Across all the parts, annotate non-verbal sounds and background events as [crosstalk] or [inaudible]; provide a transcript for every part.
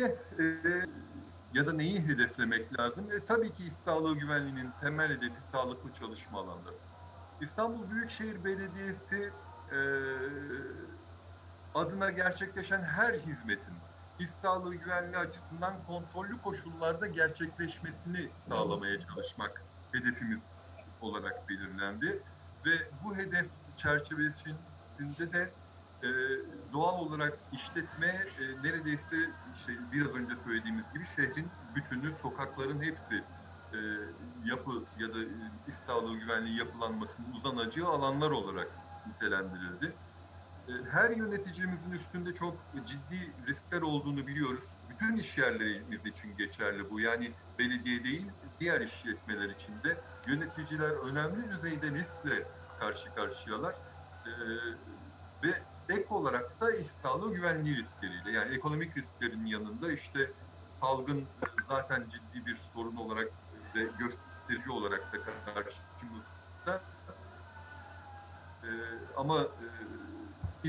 Peki e, ya da neyi hedeflemek lazım? E, tabii ki iş sağlığı güvenliğinin temel hedefi sağlıklı çalışma alanları. İstanbul Büyükşehir Belediyesi e, adına gerçekleşen her hizmetin iş sağlığı güvenliği açısından kontrollü koşullarda gerçekleşmesini sağlamaya çalışmak hedefimiz olarak belirlendi ve bu hedef çerçevesinde de e, doğal olarak işletme e, neredeyse işte biraz önce söylediğimiz gibi şehrin bütünü, sokakların hepsi e, yapı ya da e, iş sağlığı güvenliği yapılanmasının uzanacağı alanlar olarak nitelendirildi. E, her yöneticimizin üstünde çok ciddi riskler olduğunu biliyoruz. Bütün iş yerlerimiz için geçerli bu. Yani belediye değil, diğer işletmeler için de yöneticiler önemli düzeyde riskle karşı karşıyalar. E, ve ek olarak da iş sağlığı güvenliği riskleriyle yani ekonomik risklerin yanında işte salgın zaten ciddi bir sorun olarak ve gösterici olarak da karşımızda. E, ama e,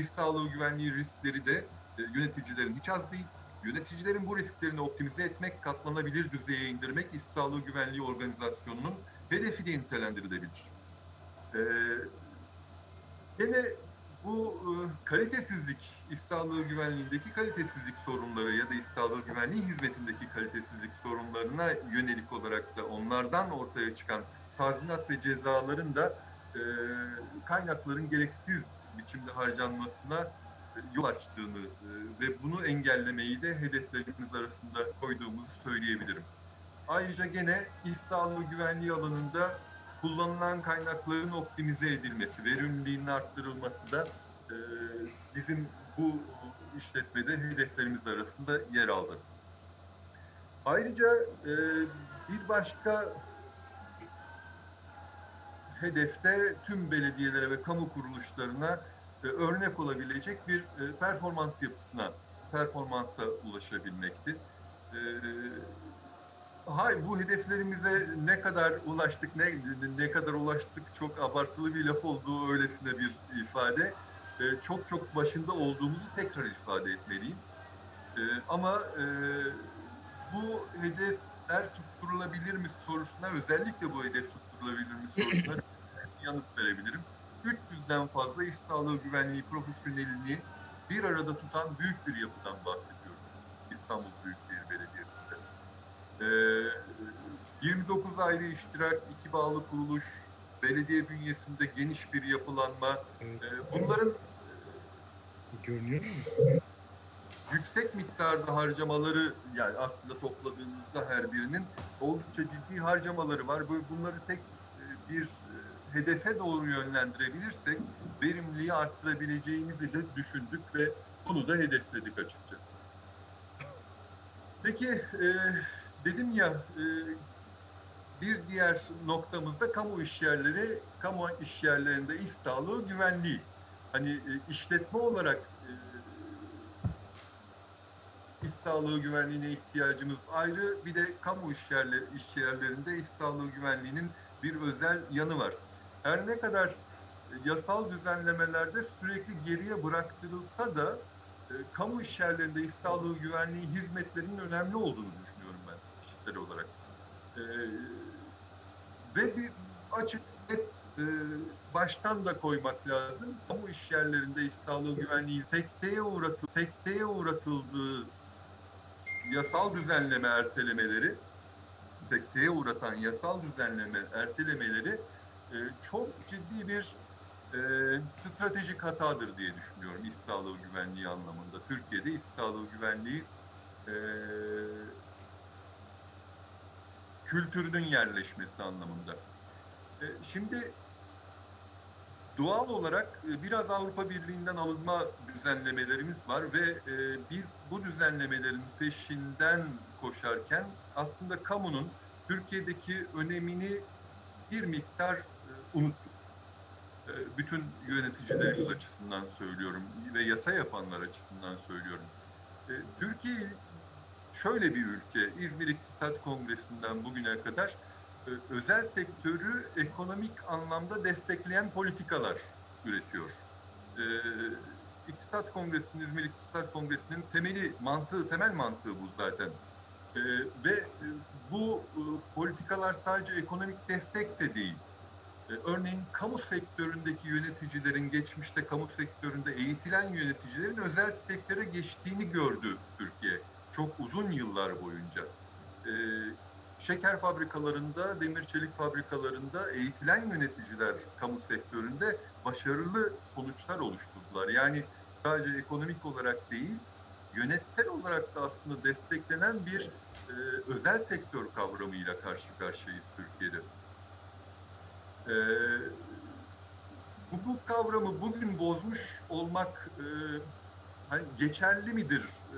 iş sağlığı güvenliği riskleri de e, yöneticilerin hiç az değil. Yöneticilerin bu risklerini optimize etmek, katlanabilir düzeye indirmek iş sağlığı güvenliği organizasyonunun hedefi de nitelendirilebilir. E, gene bu e, kalitesizlik, iş sağlığı güvenliğindeki kalitesizlik sorunları ya da iş sağlığı güvenliği hizmetindeki kalitesizlik sorunlarına yönelik olarak da onlardan ortaya çıkan tazminat ve cezaların da e, kaynakların gereksiz biçimde harcanmasına e, yol açtığını e, ve bunu engellemeyi de hedeflerimiz arasında koyduğumuzu söyleyebilirim. Ayrıca gene iş sağlığı güvenliği alanında kullanılan kaynakların optimize edilmesi, verimliliğinin arttırılması da e, bizim bu işletmede hedeflerimiz arasında yer aldı. Ayrıca e, bir başka hedefte tüm belediyelere ve kamu kuruluşlarına e, örnek olabilecek bir e, performans yapısına, performansa ulaşabilmekti. E, Hayır, bu hedeflerimize ne kadar ulaştık, ne ne kadar ulaştık çok abartılı bir laf olduğu öylesine bir ifade. Ee, çok çok başında olduğumuzu tekrar ifade etmeliyim. Ee, ama e, bu hedefler tutturulabilir mi sorusuna, özellikle bu hedef tutturulabilir mi sorusuna [laughs] yanıt verebilirim. 300'den fazla iş sağlığı güvenliği profesyonelini bir arada tutan büyük bir yapıdan bahsediyoruz. İstanbul Büyükşehir Belediyesi'nde. 29 Ee, ayrı iştirak, iki bağlı kuruluş, belediye bünyesinde geniş bir yapılanma. Evet. Ee, Bunların Görünüyor mu? yüksek miktarda harcamaları yani aslında topladığınızda her birinin oldukça ciddi harcamaları var. Bu- Bunları tek e, bir e, hedefe doğru yönlendirebilirsek verimliliği arttırabileceğimizi de düşündük ve bunu da hedefledik açıkçası. Peki e, dedim ya e, bir diğer noktamızda kamu işyerleri, kamu işyerlerinde iş sağlığı güvenliği. Hani e, işletme olarak e, iş sağlığı güvenliğine ihtiyacımız ayrı. Bir de kamu işyerleri, işyerlerinde iş sağlığı güvenliğinin bir özel yanı var. Her ne kadar e, yasal düzenlemelerde sürekli geriye bıraktırılsa da e, kamu işyerlerinde iş sağlığı güvenliği hizmetlerinin önemli olduğunu kişisel olarak. E, ve bir açık net e, baştan da koymak lazım. Kamu işyerlerinde iş sağlığı güvenliği sekteye uğratı, sekteye uğratıldığı yasal düzenleme ertelemeleri, sekteye uğratan yasal düzenleme ertelemeleri e, çok ciddi bir e, stratejik hatadır diye düşünüyorum iş sağlığı güvenliği anlamında. Türkiye'de iş sağlığı güvenliği e, kültürünün yerleşmesi anlamında. E, şimdi doğal olarak e, biraz Avrupa Birliği'nden alınma düzenlemelerimiz var ve e, biz bu düzenlemelerin peşinden koşarken aslında kamunun Türkiye'deki önemini bir miktar e, unuttuk. Bütün yöneticilerimiz açısından söylüyorum ve yasa yapanlar açısından söylüyorum. Türkiye şöyle bir ülke, İzmir İktisat Kongresi'nden bugüne kadar e, özel sektörü ekonomik anlamda destekleyen politikalar üretiyor. E, İktisat Kongresi'nin, İzmir İktisat Kongresi'nin temeli, mantığı, temel mantığı bu zaten. Ee, ve e, bu e, politikalar sadece ekonomik destek de değil. Örneğin kamu sektöründeki yöneticilerin, geçmişte kamu sektöründe eğitilen yöneticilerin özel sektöre geçtiğini gördü Türkiye. Çok uzun yıllar boyunca. Ee, şeker fabrikalarında, demir çelik fabrikalarında eğitilen yöneticiler kamu sektöründe başarılı sonuçlar oluşturdular. Yani sadece ekonomik olarak değil, yönetsel olarak da aslında desteklenen bir e, özel sektör kavramıyla karşı karşıyayız Türkiye'de. E, bu kavramı bugün bozmuş olmak e, hani geçerli midir? E,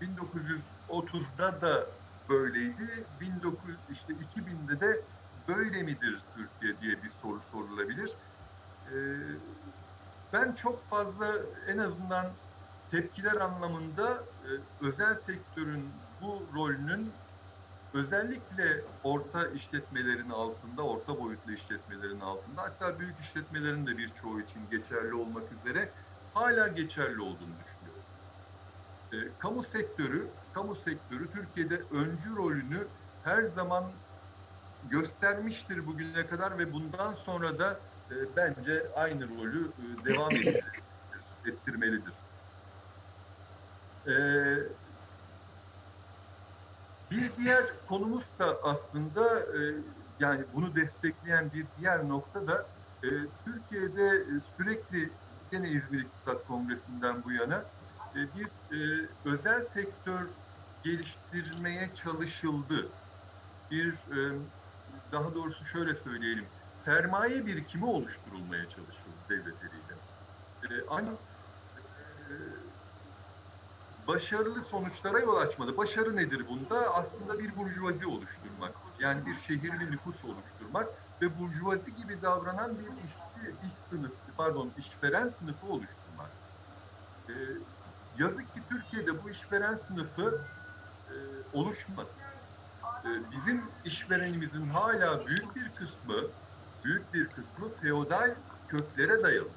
1930'da da böyleydi, 1900 işte 2000'de de böyle midir Türkiye diye bir soru sorulabilir. E, ben çok fazla en azından tepkiler anlamında e, özel sektörün bu rolünün özellikle orta işletmelerin altında, orta boyutlu işletmelerin altında hatta büyük işletmelerin de birçoğu için geçerli olmak üzere hala geçerli olduğunu düşünüyorum. E, kamu sektörü, kamu sektörü Türkiye'de öncü rolünü her zaman göstermiştir bugüne kadar ve bundan sonra da e, bence aynı rolü e, devam ettir- [clears throat] ettirmelidir. Ee, bir diğer konumuzsa aslında e, yani bunu destekleyen bir diğer nokta da e, Türkiye'de e, sürekli gene İzmir İktisat Kongresi'nden bu yana e, bir e, özel sektör geliştirmeye çalışıldı. Bir e, daha doğrusu şöyle söyleyelim sermaye birikimi oluşturulmaya çalışıldı devlet eliyle. E, ancak e, başarılı sonuçlara yol açmadı. Başarı nedir bunda? Aslında bir burjuvazi oluşturmak. Yani bir şehirli nüfus oluşturmak ve burjuvazi gibi davranan bir işçi, iş sınıfı, pardon işveren sınıfı oluşturmak. Ee, yazık ki Türkiye'de bu işveren sınıfı e, oluşmadı. Ee, bizim işverenimizin hala büyük bir kısmı, büyük bir kısmı feodal köklere dayalı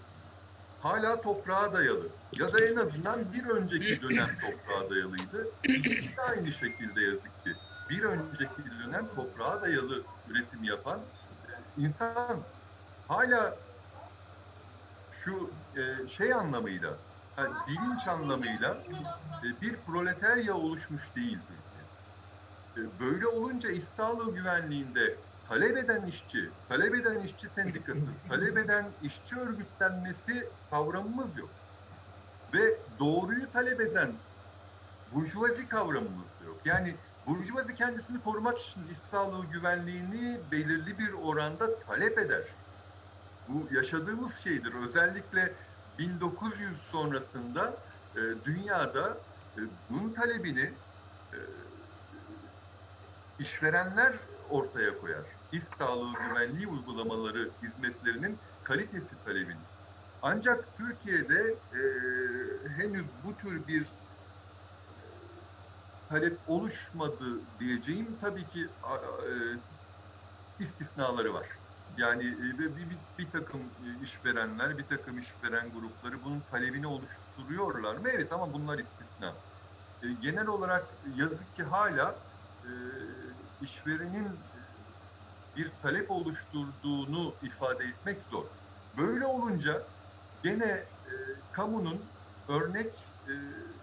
hala toprağa dayalı ya da en azından bir önceki dönem toprağa dayalıydı. De aynı şekilde yazık ki bir önceki dönem toprağa dayalı üretim yapan insan hala şu e, şey anlamıyla yani bilinç anlamıyla e, bir proletarya oluşmuş değil Türkiye. E, Böyle olunca iş sağlığı güvenliğinde talep eden işçi, talep eden işçi sendikası, [laughs] talep eden işçi örgütlenmesi kavramımız yok. Ve doğruyu talep eden burjuvazi kavramımız yok. Yani burjuvazi kendisini korumak için iş sağlığı güvenliğini belirli bir oranda talep eder. Bu yaşadığımız şeydir. Özellikle 1900 sonrasında e, dünyada e, bunun talebini e, işverenler ortaya koyar. İş sağlığı güvenliği uygulamaları hizmetlerinin kalitesi talebini. Ancak Türkiye'de e, henüz bu tür bir e, talep oluşmadı diyeceğim tabii ki e, istisnaları var. Yani e, bir, bir, bir takım e, işverenler, bir takım işveren grupları bunun talebini oluşturuyorlar mı? Evet ama bunlar istisna. E, genel olarak yazık ki hala e, işverenin bir talep oluşturduğunu ifade etmek zor. Böyle olunca gene e, kamunun örnek e,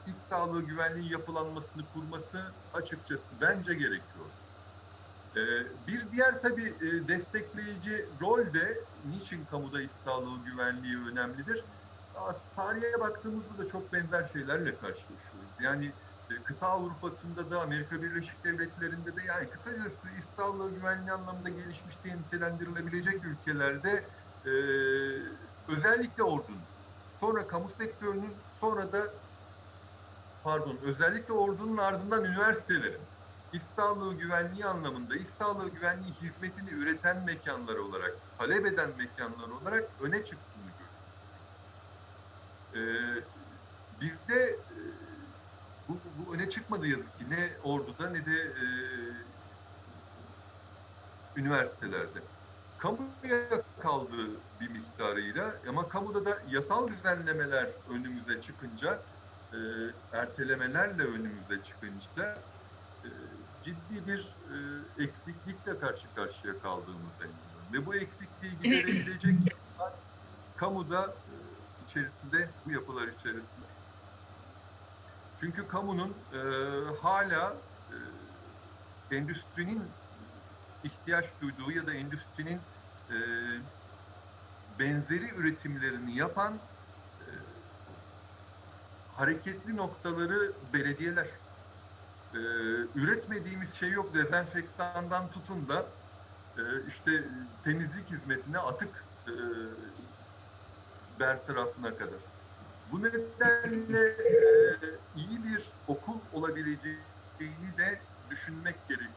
iş sağlığı güvenliği yapılanmasını kurması açıkçası bence gerekiyor. E, bir diğer tabii e, destekleyici rol de niçin kamuda iş sağlığı güvenliği önemlidir? Tarihe baktığımızda da çok benzer şeylerle karşılaşıyoruz. Yani e, kıta Avrupa'sında da Amerika Birleşik Devletleri'nde de yani kısacası iş sağlığı güvenliği anlamında gelişmiş diye nitelendirilebilecek ülkelerde e, özellikle ordunun, sonra kamu sektörünün, sonra da pardon özellikle ordunun ardından üniversitelerin iş sağlığı güvenliği anlamında iş sağlığı güvenliği hizmetini üreten mekanlar olarak, talep eden mekanlar olarak öne çıktığını görüyoruz. Ee, bizde e, bu, bu öne çıkmadı yazık ki ne orduda ne de e, üniversitelerde. kamuya kaldığı bir miktarıyla ama kamuda da yasal düzenlemeler önümüze çıkınca e, ertelemelerle önümüze çıkınca ciddi bir e, eksiklikle karşı karşıya kaldığımızda inanıyorum. Ve bu eksikliği giderebilecek [clears throat] yapılar kamuda e, içerisinde, bu yapılar içerisinde. Çünkü kamunun e, hala e, endüstrinin ihtiyaç duyduğu ya da endüstrinin e, benzeri üretimlerini yapan e, hareketli noktaları belediyeler. E, üretmediğimiz şey yok. Dezenfektandan tutun da e, işte temizlik hizmetine atık e, bertarafına kadar. Bu nedenle e, iyi bir okul olabileceğini de düşünmek gerek.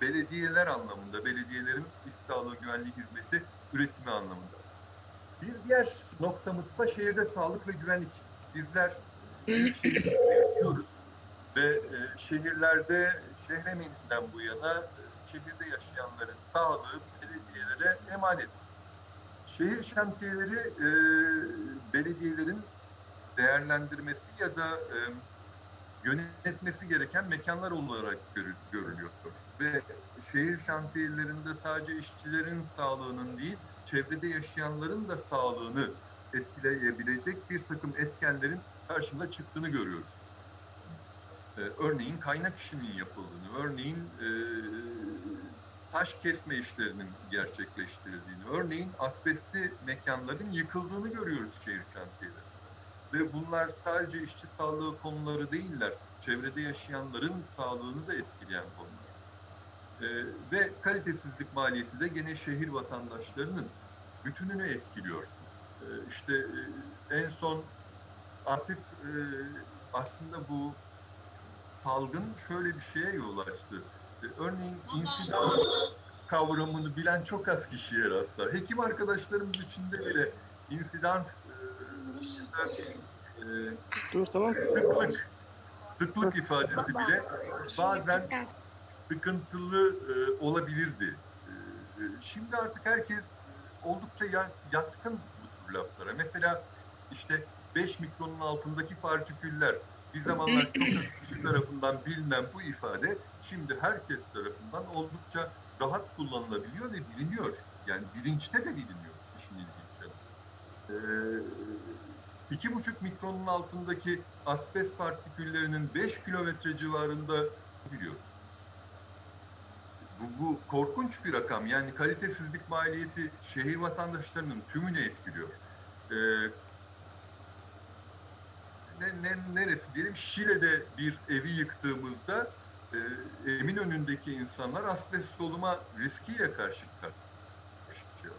Belediyeler anlamında, belediyelerin iş sağlığı güvenliği hizmeti üretimi anlamında. Bir diğer noktamızsa şehirde sağlık ve güvenlik. Bizler büyük şehirde yaşıyoruz ve e, şehirlerde Şehremint'ten bu yana e, şehirde yaşayanların sağlığı belediyelere emanet. Şehir şantiyeleri e, belediyelerin değerlendirmesi ya da e, yönetmesi gereken mekanlar olarak görü- görülüyor. Ve şehir şantiyelerinde sadece işçilerin sağlığının değil, çevrede yaşayanların da sağlığını etkileyebilecek bir takım etkenlerin karşımıza çıktığını görüyoruz. Ee, örneğin kaynak işinin yapıldığını, örneğin e, taş kesme işlerinin gerçekleştirildiğini, örneğin asbestli mekanların yıkıldığını görüyoruz şehir şantiyelerinde. Ve bunlar sadece işçi sağlığı konuları değiller, çevrede yaşayanların sağlığını da etkileyen konular. Ee, ve kalitesizlik maliyeti de gene şehir vatandaşlarının bütününü etkiliyor. Ee, işte e, en son artık e, aslında bu salgın şöyle bir şeye yol açtı. Ee, örneğin insidans kavramını bilen çok az kişiye rastlar. Hekim arkadaşlarımız içinde bile insidans e, e, Dur tamam. sıklık sıklık ifadesi bile bazen sıkıntılı e, olabilirdi. E, e, şimdi artık herkes oldukça ya- yatkın bu tür laflara. Mesela işte 5 mikronun altındaki partiküller bir zamanlar çok az kişi tarafından bilinen bu ifade şimdi herkes tarafından oldukça rahat kullanılabiliyor ve biliniyor. Yani bilinçte de biliniyor işin ilginç yanı. Ee, iki buçuk mikronun altındaki asbest partiküllerinin 5 kilometre civarında biliyoruz. Bu, bu korkunç bir rakam. Yani kalitesizlik maliyeti şehir vatandaşlarının tümünü etkiliyor. Ee, ne, ne, neresi diyelim? Şile'de bir evi yıktığımızda e, emin önündeki insanlar asbest doluma riskiyle karşı karşıya.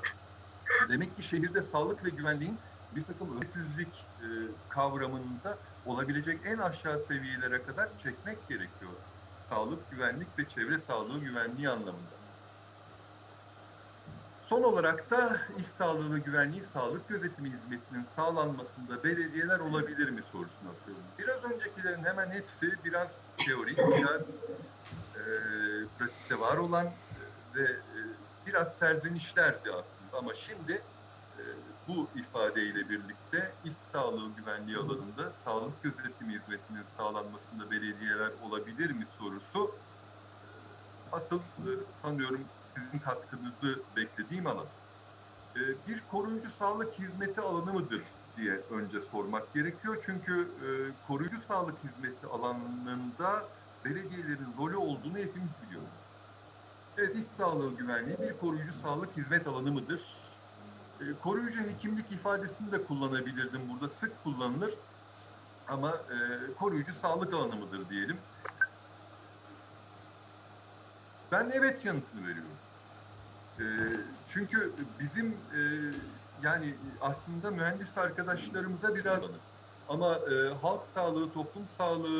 Demek ki şehirde sağlık ve güvenliğin bir takım ölümsüzlük e, kavramında olabilecek en aşağı seviyelere kadar çekmek gerekiyor. Sağlık, güvenlik ve çevre sağlığı güvenliği anlamında. Son olarak da iş sağlığı ve güvenliği sağlık gözetimi hizmetinin sağlanmasında belediyeler olabilir mi sorusunu atıyorum. Biraz öncekilerin hemen hepsi biraz teorik, biraz e, pratikte var olan e, ve e, biraz serzenişlerdi aslında. Ama şimdi e, bu ifadeyle birlikte iş sağlığı güvenliği alanında sağlık gözetimi hizmetinin sağlanmasında belediyeler olabilir mi sorusu e, asıl e, sanıyorum sizin katkınızı beklediğim alan. E, bir koruyucu sağlık hizmeti alanı mıdır diye önce sormak gerekiyor. Çünkü e, koruyucu sağlık hizmeti alanında belediyelerin rolü olduğunu hepimiz biliyoruz. Evet, iş sağlığı güvenliği bir koruyucu sağlık hizmet alanı mıdır? E, koruyucu hekimlik ifadesini de kullanabilirdim burada. Sık kullanılır. Ama e, koruyucu sağlık alanı mıdır diyelim. Ben evet yanıtını veriyorum. E, çünkü bizim e, yani aslında mühendis arkadaşlarımıza biraz ama e, halk sağlığı, toplum sağlığı